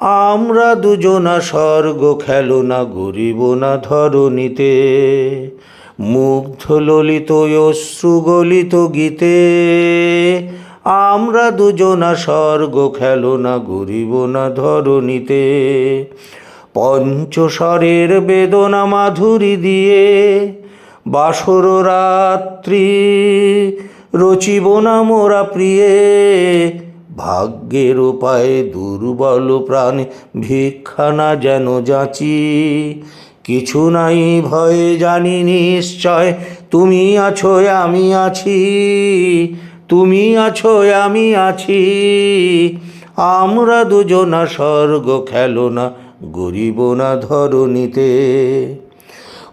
আমরা দুজনা স্বর্গ খেলো না গরিব না ধরণীতে। মুগ্ধ ললিত অশ্রু গলিত গীতে। আমরা দুজনা স্বর্গ খেলো না গরিব না ধরণীতে। পঞ্চস্বরের বেদনা মাধুরী দিয়ে বাসর রাত্রি রচিব না মোরা প্রিয়ে। ভাগ্যের উপায়ে দুর্বল প্রাণে ভিক্ষা না যেন যাচি। কিছু নাই ভয়ে জানি নিশ্চয়, তুমি আছো, আমি আছি। তুমি আছো, আমি আছি। আমরা দুজনা স্বর্গ খেলো না, গরিব না ধরণীতে।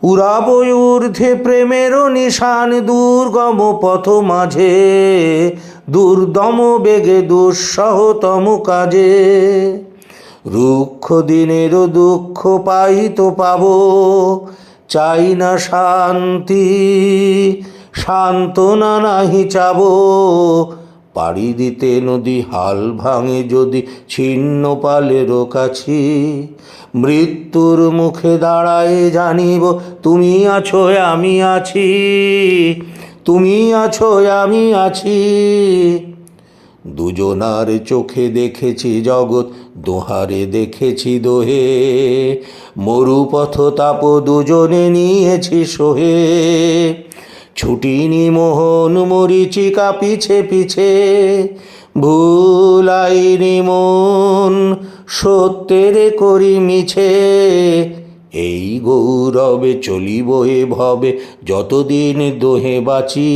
উড়াব ঊর্ধ্বে প্রেমেরও নিশান দুর্গম পথ মাঝে, দুর্দম বেগে দুঃসহতম কাজে। রুক্ষ দিনেরও দুঃখ পাইত পাব, চাই না শান্তি, সান্ত্বনা নাহি চাব। পাড়ি দিতে নদী হাল ভাঙে যদি ছিন্ন পালেরও কাছি। মৃত্যুর মুখে দাঁড়ায় জানিব, তুমি আছো, আমি আছি। তুমি আছো, আমি আছি। দুজনার চোখে দেখেছি জগৎ, দোহারে দেখেছি দোহে। মরুপথ তাপ দুজনে নিয়েছি সোহে। ছুটিনি মোহন মরিচিকা পিছে পিছে, ভুলাইনি মন সত্যের করি মিছে। এই গৌরবে চলিব এ ভবে, যতদিন দোহে বাঁচি।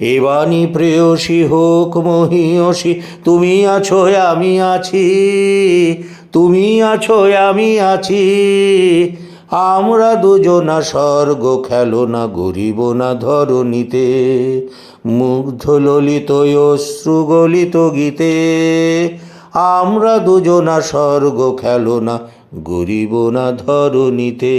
এবানি প্রেয়সী হোক মহিয়সী, তুমি আছো আমি আছি, তুমি আছো আমি আছি। আমরা দুজনা স্বর্গ খেলো না গরিব না ধরণীতে। মুগ্ধ ললিত অশ্রুগলিত গীতে। আমরা দুজনা স্বর্গ খেলো না গরিব না ধরণীতে।